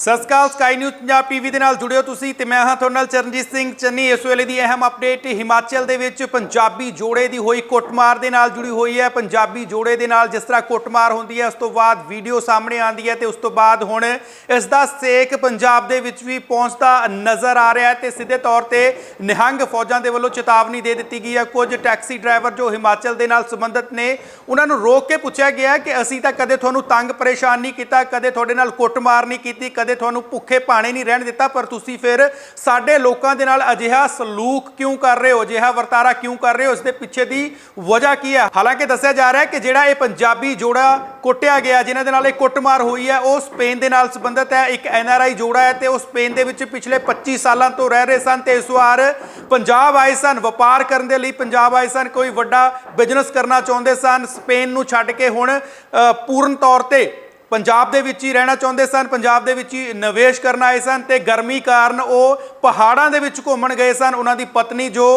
ਸਤਿ ਸ਼੍ਰੀ ਅਕਾਲ ਸਕਾਈ ਨਿਊਜ਼ ਪੰਜਾਬ ਟੀਵੀ ਦੇ ਨਾਲ ਜੁੜਿਓ ਤੁਸੀਂ ਤੇ ਮੈਂ ਹਾਂ ਤੁਹਾਡੇ ਨਾਲ ਚਰਨਜੀਤ ਸਿੰਘ। ਚੰਨੀ, ਇਸ ਵੇਲੇ ਦੀ ਅਹਿਮ ਅਪਡੇਟ ਹਿਮਾਚਲ ਦੇ ਵਿੱਚ ਪੰਜਾਬੀ ਜੋੜੇ ਦੀ ਹੋਈ ਕੁੱਟਮਾਰ ਦੇ ਨਾਲ ਜੁੜੀ ਹੋਈ ਹੈ। ਪੰਜਾਬੀ ਜੋੜੇ ਦੇ ਨਾਲ ਜਿਸ ਤਰ੍ਹਾਂ ਕੁੱਟਮਾਰ ਹੁੰਦੀ ਹੈ, ਉਸ ਤੋਂ ਬਾਅਦ ਵੀਡੀਓ ਸਾਹਮਣੇ ਆਉਂਦੀ ਹੈ ਤੇ ਉਸ ਤੋਂ ਬਾਅਦ ਹੁਣ ਇਸ ਦਾ ਸੇਕ ਪੰਜਾਬ ਦੇ ਵਿੱਚ ਵੀ ਪਹੁੰਚਦਾ ਨਜ਼ਰ ਆ ਰਿਹਾ ਹੈ ਤੇ ਸਿੱਧੇ ਤੌਰ ਤੇ ਨਿਹੰਗ ਫੌਜਾਂ ਦੇ ਵੱਲੋਂ ਚੇਤਾਵਨੀ ਦੇ ਦਿੱਤੀ ਗਈ ਹੈ। ਕੁਝ ਟੈਕਸੀ ਡਰਾਈਵਰ ਜੋ ਹਿਮਾਚਲ ਦੇ ਨਾਲ ਸੰਬੰਧਿਤ ਨੇ, ਉਹਨਾਂ ਨੂੰ ਰੋਕ ਕੇ ਪੁੱਛਿਆ ਗਿਆ ਕਿ ਅਸੀਂ ਤਾਂ ਕਦੇ ਤੁਹਾਨੂੰ ਤੰਗ ਪਰੇਸ਼ਾਨ ਨਹੀਂ ਕੀਤਾ, ਕਦੇ ਤੁਹਾਡੇ ਨਾਲ ਕੁੱਟਮਾਰ ਨਹੀਂ ਕੀਤੀ, ਕਦੇ ਤੁਹਾਨੂੰ ਭੁੱਖੇ ਪਾਣੇ ਨਹੀਂ ਰਹਿਣ ਦਿੱਤਾ ਪਰ ਤੁਸੀਂ ਫਿਰ ਸਾਡੇ ਲੋਕਾਂ ਦੇ ਨਾਲ ਅਜਿਹਾ ਸਲੂਕ ਕਿਉਂ ਕਰ ਰਹੇ ਹੋ? ਅਜਿਹਾ ਵਰਤਾਰਾ ਕਿਉਂ ਕਰ ਰਹੇ ਹੋ? ਇਸ ਦੇ ਪਿੱਛੇ ਦੀ ਵਜ੍ਹਾ ਕੀ ਹੈ? ਹਾਲਾਂਕਿ ਦੱਸਿਆ ਜਾ ਰਿਹਾ ਹੈ ਕਿ ਜਿਹੜਾ ਇਹ ਪੰਜਾਬੀ ਜੋੜਾ ਕੁੱਟਿਆ ਗਿਆ ਜਿਨ੍ਹਾਂ ਦੇ ਨਾਲ ਇਹ ਕੁੱਟਮਾਰ ਹੋਈ ਹੈ ਉਹ ਸਪੇਨ ਦੇ ਨਾਲ ਸੰਬੰਧਿਤ ਹੈ ਇੱਕ ਐਨਆਰਆਈ ਜੋੜਾ ਹੈ ਤੇ ਉਹ ਸਪੇਨ ਦੇ ਵਿੱਚ ਪਿਛਲੇ 25 ਸਾਲਾਂ ਤੋਂ ਰਹਿ ਰਹੇ ਸਨ ਤੇ ਇਸ ਵਾਰ ਪੰਜਾਬ ਆਏ ਸਨ ਵਪਾਰ ਕਰਨ ਦੇ ਲਈ ਪੰਜਾਬ ਆਏ ਸਨ ਕੋਈ ਵੱਡਾ ਬਿਜ਼ਨਸ ਕਰਨਾ ਚਾਹੁੰਦੇ ਸਨ ਸਪੇਨ ਨੂੰ ਛੱਡ ਕੇ ਹੁਣ ਅ, ਪੂਰਨ ਤੌਰ ਤੇ ਪੰਜਾਬ ਦੇ ਵਿੱਚ ਹੀ ਰਹਿਣਾ ਚਾਹੁੰਦੇ ਸਨ, ਪੰਜਾਬ ਦੇ ਵਿੱਚ ਹੀ ਨਿਵੇਸ਼ ਕਰਨ ਆਏ ਸਨ ਤੇ ਗਰਮੀ ਕਾਰਨ ਉਹ ਪਹਾੜਾਂ ਦੇ ਵਿੱਚ ਘੁੰਮਣ ਗਏ ਸਨ। ਉਹਨਾਂ ਦੀ ਪਤਨੀ ਜੋ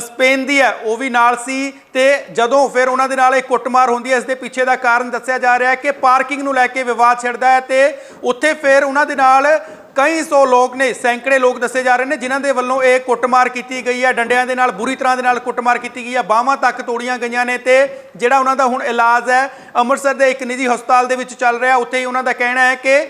ਸਪੇਨ ਦੀ ਹੈ, ਉਹ ਵੀ ਨਾਲ ਸੀ ਤੇ ਜਦੋਂ ਫਿਰ ਉਹਨਾਂ ਦੇ ਨਾਲ ਇਹ ਕੁੱਟਮਾਰ ਹੁੰਦੀ ਹੈ, ਇਸ ਦੇ ਪਿੱਛੇ ਦਾ ਕਾਰਨ ਦੱਸਿਆ ਜਾ ਰਿਹਾ ਹੈ ਕਿ ਪਾਰਕਿੰਗ ਨੂੰ ਲੈ ਕੇ ਵਿਵਾਦ ਛਿੜਦਾ ਹੈ ਤੇ ਉੱਥੇ ਫਿਰ ਉਹਨਾਂ ਦੇ ਨਾਲ ਕਈ ਸੌ ਲੋਕ ਨੇ, ਸੈਂਕੜੇ ਲੋਕ ਦੱਸੇ ਜਾ ਰਹੇ ਨੇ, ਜਿਨ੍ਹਾਂ ਦੇ ਵੱਲੋਂ ਇਹ ਕੁੱਟਮਾਰ ਕੀਤੀ ਗਈ ਹੈ। ਡੰਡਿਆਂ ਦੇ ਨਾਲ, ਬੁਰੀ ਤਰ੍ਹਾਂ ਦੇ ਨਾਲ ਕੁੱਟਮਾਰ ਕੀਤੀ ਗਈ ਹੈ। ਬਾਹਾਂ ਤੱਕ ਤੋੜੀਆਂ ਗਈਆਂ ਨੇ ਤੇ ਜਿਹੜਾ ਉਹਨਾਂ ਦਾ ਹੁਣ ਇਲਾਜ ਹੈ, ਅੰਮ੍ਰਿਤਸਰ ਦੇ ਇੱਕ ਨਿੱਜੀ ਹਸਪਤਾਲ ਦੇ ਵਿੱਚ ਚੱਲ ਰਿਹਾ, ਉੱਥੇ ਹੀ ਉਹਨਾਂ ਦਾ ਕਹਿਣਾ ਹੈ ਕਿ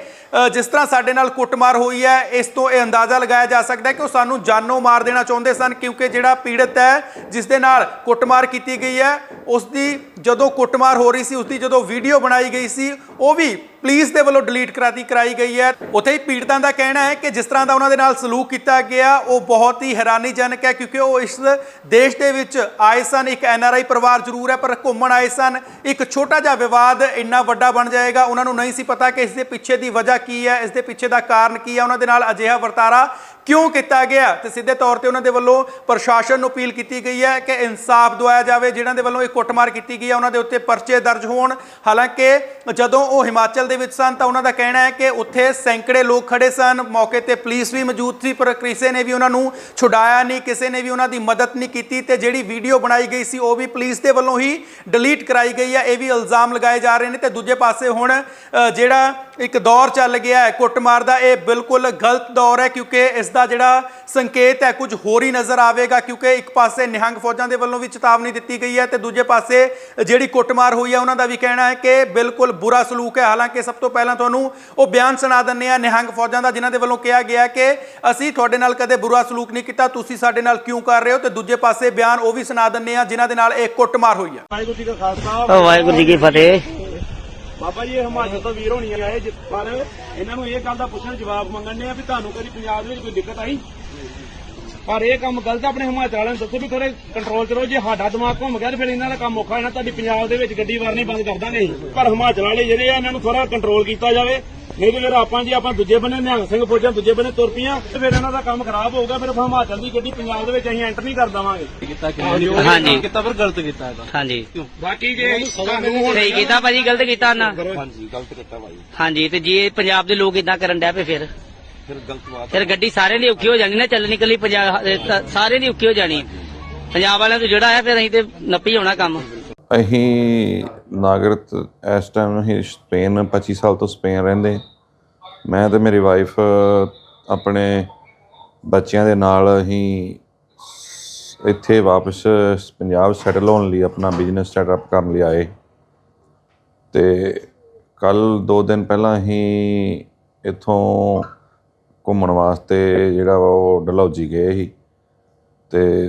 ਜਿਸ ਤਰ੍ਹਾਂ ਸਾਡੇ ਨਾਲ ਕੁੱਟਮਾਰ ਹੋਈ ਹੈ, ਇਸ ਤੋਂ ਇਹ ਅੰਦਾਜ਼ਾ ਲਗਾਇਆ ਜਾ ਸਕਦਾ ਹੈ ਕਿ ਉਹ ਸਾਨੂੰ ਜਾਨੋਂ ਮਾਰ ਦੇਣਾ ਚਾਹੁੰਦੇ ਸਨ, ਕਿਉਂਕਿ ਜਿਹੜਾ ਪੀੜਤ ਹੈ, ਜਿਸ ਦੇ ਨਾਲ ਕੁੱਟਮਾਰ ਕੀਤੀ ਗਈ ਹੈ ਉਸ ਦੀ ਜਦੋਂ ਕੁੱਟਮਾਰ ਹੋ ਰਹੀ ਸੀ ਉਸ ਦੀ ਜਦੋਂ ਵੀਡੀਓ ਬਣਾਈ ਗਈ ਸੀ ਉਹ ਵੀ ਪੁਲਿਸ ਦੇ ਵੱਲੋਂ ਡਿਲੀਟ ਕਰਾਤੀ, ਕਰਾਈ ਗਈ ਹੈ। ਉੱਥੇ ਹੀ ਪੀੜਤਾਂ ਦਾ ਕਹਿਣਾ ਹੈ ਕਿ ਜਿਸ ਤਰ੍ਹਾਂ ਦਾ ਉਹਨਾਂ ਦੇ ਨਾਲ ਸਲੂਕ ਕੀਤਾ ਗਿਆ, ਉਹ ਬਹੁਤ ਹੀ ਹੈਰਾਨੀਜਨਕ ਹੈ ਕਿਉਂਕਿ ਉਹ ਇਸ ਦੇਸ਼ ਦੇ ਵਿੱਚ ਆਏ ਸਨ, ਇੱਕ ਐਨਆਰਆਈ ਪਰਿਵਾਰ ਜ਼ਰੂਰ ਹੈ, ਪਰ ਘੁੰਮਣ ਆਏ ਸਨ। ਇੱਕ ਛੋਟਾ ਜਿਹਾ ਵਿਵਾਦ ਇੰਨਾ ਵੱਡਾ ਬਣ ਜਾਏਗਾ, ਉਹਨਾਂ ਨੂੰ ਨਹੀਂ ਸੀ ਪਤਾ ਕਿ ਇਸ ਦੇ ਪਿੱਛੇ ਦੀ ਵਜ੍ਹਾ ਕੀ ਹੈ, ਇਸ ਦੇ ਪਿੱਛੇ ਦਾ ਕਾਰਨ ਕੀ ਹੈ, ਉਹਨਾਂ ਦੇ ਨਾਲ ਅਜਿਹਾ ਵਰਤਾਰਾ ਕਿਉਂ ਕੀਤਾ ਗਿਆ? ਤੇ ਸਿੱਧੇ ਤੌਰ ਤੇ ਉਹਨਾਂ ਦੇ ਵੱਲੋਂ ਪ੍ਰਸ਼ਾਸਨ ਨੂੰ ਅਪੀਲ ਕੀਤੀ ਗਈ ਹੈ ਕਿ ਇਨਸਾਫ ਦਵਾਇਆ ਜਾਵੇ, ਜਿਨ੍ਹਾਂ ਦੇ ਵੱਲੋਂ ਇਹ ਕੁੱਟਮਾਰ ਕੀਤੀ ਗਈ ਹੈ, ਉਹਨਾਂ ਦੇ ਉੱਤੇ ਪਰਚੇ ਦਰਜ ਹੋਣ। ਹਾਲਾਂਕਿ ਜਦੋਂ ਉਹ ਹਿਮਾਚਲ ਦੇ ਵਿੱਚ ਸਨ ਤਾਂ ਉਹਨਾਂ ਦਾ ਕਹਿਣਾ ਹੈ ਕਿ ਉੱਥੇ ਸੈਂਕੜੇ ਲੋਕ ਖੜੇ ਸਨ। ਮੌਕੇ ਤੇ ਪੁਲਿਸ ਵੀ ਮੌਜੂਦ ਸੀ, ਪਰ ਕਿਸੇ ਨੇ ਵੀ ਉਹਨਾਂ ਨੂੰ ਛੁਡਾਇਆ ਨਹੀਂ, ਕਿਸੇ ਨੇ ਵੀ ਉਹਨਾਂ ਦੀ ਮਦਦ ਨਹੀਂ ਕੀਤੀ। ਤੇ ਜਿਹੜੀ ਵੀਡੀਓ ਬਣਾਈ ਗਈ ਸੀ, ਉਹ ਵੀ ਪੁਲਿਸ ਦੇ ਵੱਲੋਂ ਹੀ ਡਿਲੀਟ ਕਰਾਈ ਗਈ ਹੈ। ਇਹ ਵੀ ਇਲਜ਼ਾਮ ਲਗਾਏ ਜਾ ਰਹੇ ਨੇ। ਤੇ ਦੂਜੇ ਪਾਸੇ ਹੁਣ ਜਿਹੜਾ ਇੱਕ ਦੌਰ ਚੱਲ ਗਿਆ ਹੈ ਕੁੱਟਮਾਰ ਦਾ, ਇਹ ਬਿਲਕੁਲ ਗਲਤ ਦੌਰ ਹੈ, ਕਿਉਂਕਿ ਇਸ ਦਾ ਜਿਹੜਾ ਸੰਕੇਤ ਹੈ ਕੁਝ ਹੋਰ ਹੀ ਨਜ਼ਰ ਆਵੇਗਾ ਕਿਉਂਕਿ ਇੱਕ ਪਾਸੇ ਨਿਹੰਗ ਫੌਜਾਂ ਦੇ ਵੱਲੋਂ ਵੀ ਚੇਤਾਵਨੀ ਦਿੱਤੀ ਗਈ ਹੈ ਤੇ ਦੂਜੇ ਪਾਸੇ ਜਿਹੜੀ ਕੁੱਟਮਾਰ ਹੋਈ ਹੈ ਉਹਨਾਂ ਦਾ ਵੀ ਕਹਿਣਾ ਹੈ ਕਿ ਬਿਲਕੁਲ ਬੁਰਾ ਸਲੂਕ ਹੈ। ਹਾਲਾਂਕਿ ਸਭ ਤੋਂ ਪਹਿਲਾਂ ਤੁਹਾਨੂੰ ਉਹ ਬਿਆਨ ਸੁਣਾ ਦਿੰਨੇ ਆ ਨਿਹੰਗ ਫੌਜਾਂ ਦਾ ਜਿਨ੍ਹਾਂ ਦੇ ਵੱਲੋਂ ਕਿਹਾ ਗਿਆ ਕਿ ਅਸੀਂ ਤੁਹਾਡੇ ਨਾਲ ਕਦੇ ਬੁਰਾ ਸਲੂਕ ਨਹੀਂ ਕੀਤਾ ਤੁਸੀਂ ਸਾਡੇ ਨਾਲ ਕਿਉਂ ਕਰ ਰਹੇ ਹੋ? ਤੇ ਦੂਜੇ ਪਾਸੇ ਬਿਆਨ ਉਹ ਵੀ ਸੁਣਾ ਦਿੰਨੇ ਆ ਜਿਨ੍ਹਾਂ ਦੇ ਨਾਲ ਇਹ ਕੁੱਟਮਾਰ ਹੋਈ ਹੈ। ਵਾਹਿਗੁਰੂ ਜੀ ਕਾ ਖਾਲਸਾ। ਵਾਹਿਗੁਰੂ ਜੀ ਕੀ ਫਤਿਹ। ਬਾਬਾ ਜੀ ਇਹ ਹਿਮਾਚਲ ਤੋਂ ਵੀਰ ਹੋਣੀ ਆਏ ਪਰ ਇਹਨਾਂ ਨੂੰ ਇਹ ਗੱਲ ਦਾ ਪੁੱਛਣ ਜਵਾਬ ਮੰਗਣ ਨੇ ਆ ਵੀ ਤੁਹਾਨੂੰ ਕਦੀ ਪੰਜਾਬ ਦੇ ਵਿੱਚ ਕੋਈ ਦਿੱਕਤ ਆਈ? ਪਰ ਇਹ ਕੰਮ ਗਲਤ ਆ, ਆਪਣੇ ਹਿਮਾਚਲ ਵਾਲਿਆਂ ਨੂੰ ਦੱਸੋ ਵੀ ਥੋੜੇ ਕੰਟਰੋਲ ਕਰੋ ਜੇ ਸਾਡਾ ਦਿਮਾਗ ਘੁੰਮ ਗਿਆ ਤੇ ਫਿਰ ਇਹਨਾਂ ਦਾ ਕੰਮ ਔਖਾ ਹੋਣਾ ਤੁਹਾਡੀ ਪੰਜਾਬ ਦੇ ਵਿੱਚ ਗੱਡੀ ਵਾਰਨੀ ਬੰਦ ਕਰ ਦਾਂਗੇ ਪਰ ਹਿਮਾਚਲ ਵਾਲੇ ਜਿਹੜੇ ਆ ਇਹਨਾਂ ਨੂੰ ਥੋੜਾ ਕੰਟਰੋਲ ਕੀਤਾ ਜਾਵੇ। ਨਹੀਂ ਤੇ ਫਿਰ ਆਪਾਂ ਜੀ ਆਪਾਂ ਦੂਜੇ ਬੰਨੇ ਨਿਹੰਗ ਸਿੰਘ ਫੌਜਾਂ ਦੂਜੇ ਬੰਨੇ ਤੁਰ ਪਈਆਂ ਤੇ ਫਿਰ ਇਹਨਾਂ ਦਾ ਕੰਮ ਖਰਾਬ ਹੋਊਗਾ ਫਿਰ ਹਿਮਾਚਲ ਦੀ ਗੱਡੀ ਪੰਜਾਬ ਦੇ ਵਿੱਚ ਅਸੀਂ ਐਂਟਰ ਨਹੀਂ ਕਰ ਦਵਾਂਗੇ। ਹਾਂਜੀ। ਕੀਤਾ ਪਰ ਗਲਤ ਕੀਤਾ ਇਹਦਾ। ਹਾਂਜੀ। ਬਾਕੀ ਜੇ ਸਹੀ ਕੀਤਾ ਭਾਜੀ ਗਲਤ ਕੀਤਾ ਨਾ। ਹਾਂਜੀ ਗਲਤ ਕੀਤਾ ਭਾਈ ਹਾਂਜੀ ਤੇ ਜੇ ਪੰਜਾਬ ਦੇ ਲੋਕ ਇਦਾਂ ਕਰਨ ਡਿਆ ਪਏ ਫਿਰ? ਫਿਰ ਗਲਤ ਬਾਤ ਫਿਰ ਗੱਡੀ ਸਾਰਿਆਂ ਦੀ ਔਖੀ ਹੋ ਜਾਣੀ ਨਾ ਚੱਲਣੀ ਕੱਲੀ ਪੰਜਾਬ ਸਾਰਿਆਂ ਦੀ ਔਖੀ ਹੋ ਜਾਣੀ। ਪੰਜਾਬ ਵਾਲਿਆਂ ਤੋਂ ਜਿਹੜਾ ਹੈ ਫਿਰ ਅਸੀਂ ਤੇ ਨੱਪੀ ਹੋਣਾ ਕੰਮ। ਅਸੀਂ ਨਾਗਰਿਕ ਇਸ ਟਾਈਮ ਅਸੀਂ ਸਪੇਨ 25 ਸਾਲ ਤੋਂ ਸਪੇਨ ਰਹਿੰਦੇ। ਮੈਂ ਤੇ ਮੇਰੀ ਵਾਈਫ ਆਪਣੇ ਬੱਚਿਆਂ ਦੇ ਨਾਲ ਅਸੀਂ ਇੱਥੇ ਵਾਪਸ ਪੰਜਾਬ ਸੈਟਲ ਹੋਣ ਲਈ ਆਪਣਾ ਬਿਜ਼ਨਸ ਸੈਟਅਪ ਕਰਨ ਲਈ ਆਏ। ਤੇ ਕੱਲ 2 ਦਿਨ ਪਹਿਲਾਂ ਅਸੀਂ ਇੱਥੋਂ ਘੁੰਮਣ ਵਾਸਤੇ ਜਿਹੜਾ ਵਾ ਉਹ ਡਲਹੌਜੀ ਗਏ ਸੀ। ਤੇ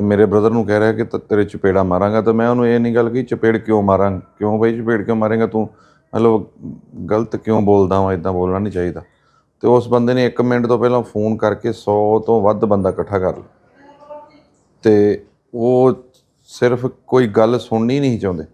ਮੇਰੇ ਬ੍ਰਦਰ ਨੂੰ ਕਹਿ ਰਿਹਾ ਕਿ ਤ- ਤੇਰੇ ਚਪੇੜਾ ਮਾਰਾਂਗਾ, ਤਾਂ ਮੈਂ ਉਹਨੂੰ ਇਹ ਨਹੀਂ ਗੱਲ ਕਹੀ, ਚਪੇੜ ਕਿਉਂ ਮਾਰਾਂ? ਕਿਉਂ ਬਈ ਚਪੇੜ ਕਿਉਂ ਮਾਰੇਗਾ ਤੂੰ? ਮਤਲਬ ਗਲਤ ਕਿਉਂ ਬੋਲਦਾ ਵਾਂ? ਇਦਾਂ ਬੋਲਣਾ ਨਹੀਂ ਚਾਹੀਦਾ। ਤੇ ਉਸ ਬੰਦੇ ਨੇ 1 ਮਿੰਟ ਤੋਂ ਪਹਿਲਾਂ ਫੋਨ ਕਰਕੇ 100 ਤੋਂ ਵੱਧ ਬੰਦਾ ਇਕੱਠਾ ਕਰ ਲਿਆ। ਤੇ ਉਹ ਸਿਰਫ ਕੋਈ ਗੱਲ ਸੁਣਨੀ ਨਹੀਂ ਚਾਹੁੰਦੇ।